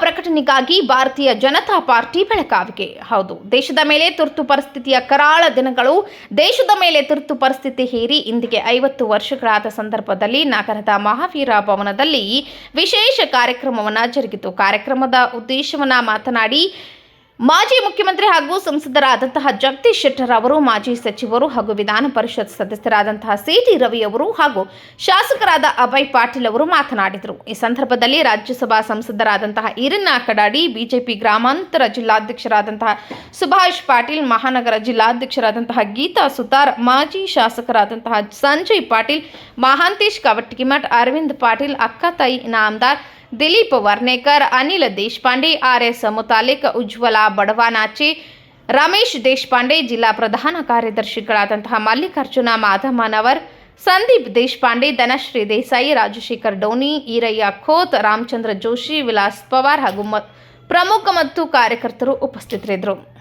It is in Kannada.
ಪ್ರಕಟಣೆಗಾಗಿ ಭಾರತೀಯ ಜನತಾ ಪಾರ್ಟಿ ಬೆಳಕಾವಿಗೆ ಹೌದು, ದೇಶದ ಮೇಲೆ ತುರ್ತು ಪರಿಸ್ಥಿತಿಯ ಕರಾಳ ದಿನಗಳು, ದೇಶದ ಮೇಲೆ ತುರ್ತು ಪರಿಸ್ಥಿತಿ ಹೇರಿ ಇಂದಿಗೆ ಐವತ್ತು ವರ್ಷಗಳಾದ ಸಂದರ್ಭದಲ್ಲಿ ನಗರದ ಮಹಾವೀರ ಭವನದಲ್ಲಿ ವಿಶೇಷ ಕಾರ್ಯಕ್ರಮವನ್ನು ಜರುಗಿತು. ಕಾರ್ಯಕ್ರಮದ ಉದ್ದೇಶವನ್ನ ಮಾತನಾಡಿ ಮಾಜಿ ಮುಖ್ಯಮಂತ್ರಿ ಹಾಗೂ ಸಂಸದರಾದಂತಹ ಜಗದೀಶ್ ಶೆಟ್ಟರ್ ಅವರು, ಮಾಜಿ ಸಚಿವರು ಹಾಗೂ ವಿಧಾನ ಪರಿಷತ್ ಸದಸ್ಯರಾದಂತಹ ಸಿಟಿ ರವಿ ಅವರು ಹಾಗೂ ಶಾಸಕರಾದ ಅಭಯ್ ಪಾಟೀಲ್ ಅವರು ಮಾತನಾಡಿದರು. ಈ ಸಂದರ್ಭದಲ್ಲಿ ರಾಜ್ಯಸಭಾ ಸಂಸದರಾದಂತಹ ಈರಣ್ಣ ಕಡಾಡಿ, ಬಿಜೆಪಿ ಗ್ರಾಮಾಂತರ ಜಿಲ್ಲಾಧ್ಯಕ್ಷರಾದಂತಹ ಸುಭಾಷ್ ಪಾಟೀಲ್, ಮಹಾನಗರ ಜಿಲ್ಲಾಧ್ಯಕ್ಷರಾದಂತಹ ಗೀತಾ ಸುತಾರ್, ಮಾಜಿ ಶಾಸಕರಾದಂತಹ ಸಂಜಯ್ ಪಾಟೀಲ್, ಮಹಾಂತೇಶ್ ಕವಟಗಿಮಠ್ ಅರವಿಂದ್ ಪಾಟೀಲ್ ಅಕ್ಕ ತಾಯಿ ಇನಾಮದಾರ್ ವರ್ನೇಕರ್, ಅನಿಲ್ ದೇಶಪಾಂಡೆ ಆರ್ ಎಸ್ ಮುತಾಲಿಕ್, ಉಜ್ವಲ ಬಡವಾನಾಚಿ, ರಮೇಶ್ ದೇಶಪಾಂಡೆ, ಜಿಲ್ಲಾ ಪ್ರಧಾನ ಕಾರ್ಯದರ್ಶಿಗಳಾದಂತಹ ಮಲ್ಲಿಕಾರ್ಜುನ ಮಾಧಮನವರ್ ಸಂದೀಪ್ ದೇಶಪಾಂಡೆ, ಧನಶ್ರೀ ದೇಸಾಯಿ, ರಾಜಶೇಖರ್ ಡೋನಿ ಈರಯ್ಯ ಖೋತ್, ರಾಮಚಂದ್ರ ಜೋಶಿ, ವಿಲಾಸ್ ಪವಾರ್ ಹಾಗೂ ಪ್ರಮುಖ ಮತ್ತು ಕಾರ್ಯಕರ್ತರು ಉಪಸ್ಥಿತರಿದ್ದರು.